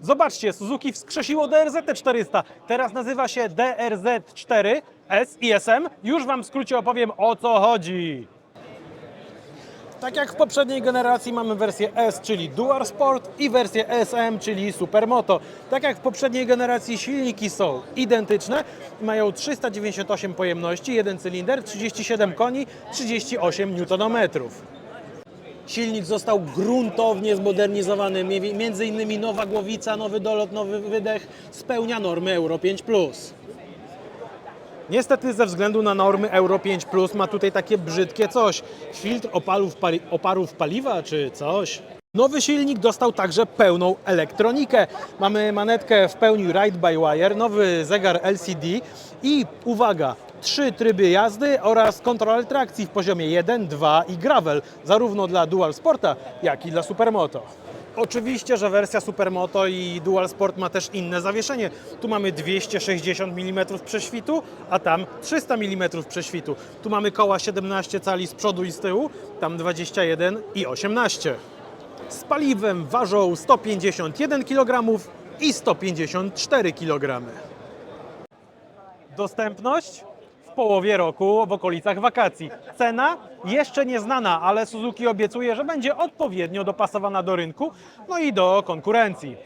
Zobaczcie, Suzuki wskrzesiło DRZ 400. Teraz nazywa się DRZ 4 S i SM. Już Wam w skrócie opowiem o co chodzi. Tak jak w poprzedniej generacji mamy wersję S, czyli Dual Sport i wersję SM, czyli Supermoto. Tak jak w poprzedniej generacji silniki są identyczne, mają 398 pojemności, jeden cylinder, 37 koni, 38 Nm. Silnik został gruntownie zmodernizowany, między innymi nowa głowica, nowy dolot, nowy wydech, spełnia normy Euro 5+. Niestety ze względu na normy Euro 5 ma tutaj takie brzydkie coś. Filtr opalów, pali- oparów paliwa czy coś. Nowy silnik dostał także pełną elektronikę. Mamy manetkę w pełni Ride by Wire, nowy zegar LCD i uwaga, trzy tryby jazdy oraz kontroler trakcji w poziomie 1, 2 i gravel, zarówno dla Dual Sporta, jak i dla Supermoto. Oczywiście, że wersja Supermoto i Dual Sport ma też inne zawieszenie. Tu mamy 260 mm prześwitu, a tam 300 mm prześwitu. Tu mamy koła 17 cali z przodu i z tyłu, tam 21 i 18. Z paliwem ważą 151 kg i 154 kg. Dostępność połowie roku w okolicach wakacji. Cena jeszcze nieznana, ale Suzuki obiecuje, że będzie odpowiednio dopasowana do rynku, no i do konkurencji.